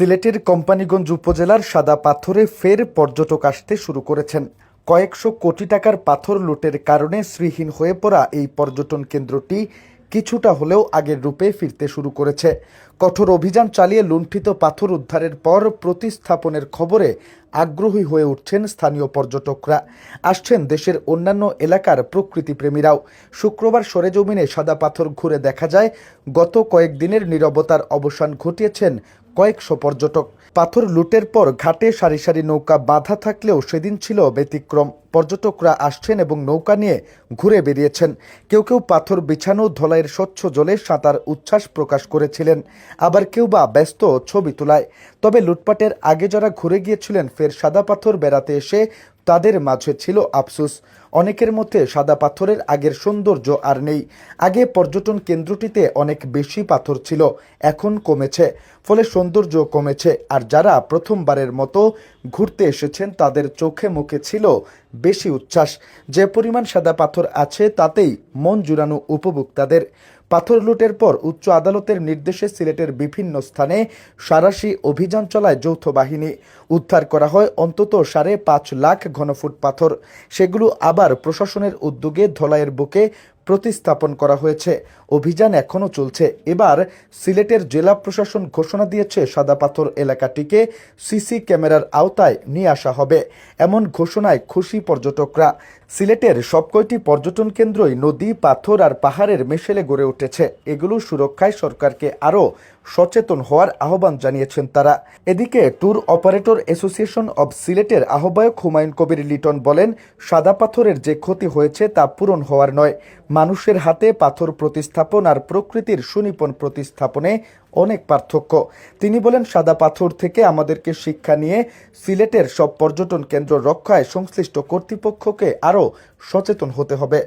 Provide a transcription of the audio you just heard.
সিলেটের কোম্পানিগঞ্জ উপজেলার সাদা পাথরে ফের পর্যটক আসতে শুরু করেছেন। কয়েকশো কোটি টাকার পাথর লুটের কারণে শ্রীহীন হয়ে পড়া এই পর্যটন কেন্দ্রটি কিছুটা হলেও আগের রূপে ফিরতে শুরু করেছে। কঠোর অভিযান চালিয়ে লুণ্ঠিত পাথর উদ্ধারের পর প্রতিস্থাপনের খবরে আগ্রহী হয়ে উঠছেন স্থানীয় পর্যটকরা। আসছেন দেশের অন্যান্য এলাকার প্রকৃতিপ্রেমীরাও। শুক্রবার সরেজমিনে সাদা পাথর ঘুরে দেখা যায়, গত কয়েকদিনের নীরবতার অবসান ঘটিয়েছেন কয়েকশো পর্যটক। পাথর লুটের পর ঘাটে সারি সারি নৌকা বাঁধা থাকলেও সেদিন ছিল ব্যতিক্রম। পর্যটকরা আসছেন এবং নৌকা নিয়ে ঘুরে বেরিয়েছেন কেউ কেউ পাথর বিছানো, ধলাইয়ের স্বচ্ছ জলে সাঁতার উচ্ছ্বাস প্রকাশ করেছিলেন। আবার কেউ বা ব্যস্ত ছবি তোলায়। তবে লুটপাটের আগে যারা ঘুরে গিয়েছিলেন, ফের সাদা পাথর বেড়াতে এসে তাদের মাঝে ছিল আফসুস। অনেকের মধ্যে সাদা পাথরের আগের সৌন্দর্য আর নেই। আগে পর্যটন কেন্দ্রটিতে অনেক বেশি পাথর ছিল, এখন কমেছে। ফলে সৌন্দর্য কমেছে। আর যারা প্রথমবারের মতো ঘুরতে এসেছেন তাদের চোখে মুখে ছিল বেশি উচ্ছ্বাস। যে পরিমাণ সাদা পাথর আছে তাতেই মন জুড়ানো উপভোক্তাদের। পাথর লুটের পর উচ্চ আদালতের নির্দেশে সিলেটের বিভিন্ন স্থানে সারাশি অভিযান চলায় যৌথ বাহিনী। উদ্ধার করা হয় অন্তত সাড়ে পাঁচ লাখ ঘনফুট পাথর। সেগুলো আবার প্রশাসনের উদ্যোগে ধলাইয়ের বুকে প্রতিস্থাপন করা হয়েছে। অভিযান এখনও চলছে। এবার সিলেটের জেলা প্রশাসন ঘোষণা দিয়েছে, সাদাপাথর এলাকাটিকে সিসি ক্যামেরার আওতায় নিয়ে আসা হবে। এমন ঘোষণায় খুশি পর্যটকরা। সিলেটের সবকয়টি পর্যটন কেন্দ্রই নদী, পাথর আর পাহাড়ের মেশেলে গড়ে উঠেছে। এগুলো সুরক্ষায় সরকারকে আরও সচেতন হওয়ার আহ্বান জানিয়েছেন তারা। এদিকে ট্যুর অপারেটর অ্যাসোসিয়েশন অব সিলেটের আহ্বায়ক হুমায়ুন কবির লিটন বলেন সাদা পাথরের যে ক্ষতি হয়েছে তা পূরণ হওয়ার নয়। মানুষের হাতে পাথর প্রতিস্থাপন আর প্রকৃতির সুনিপন প্রতিস্থাপনে অনেক পার্থক্য। তিনি বলেন, সাদা পাথর থেকে আমাদেরকে শিক্ষা নিয়ে সিলেটের সব পর্যটন কেন্দ্র রক্ষায় সংশ্লিষ্ট কর্তৃপক্ষকে আরও সচেতন হতে হবে।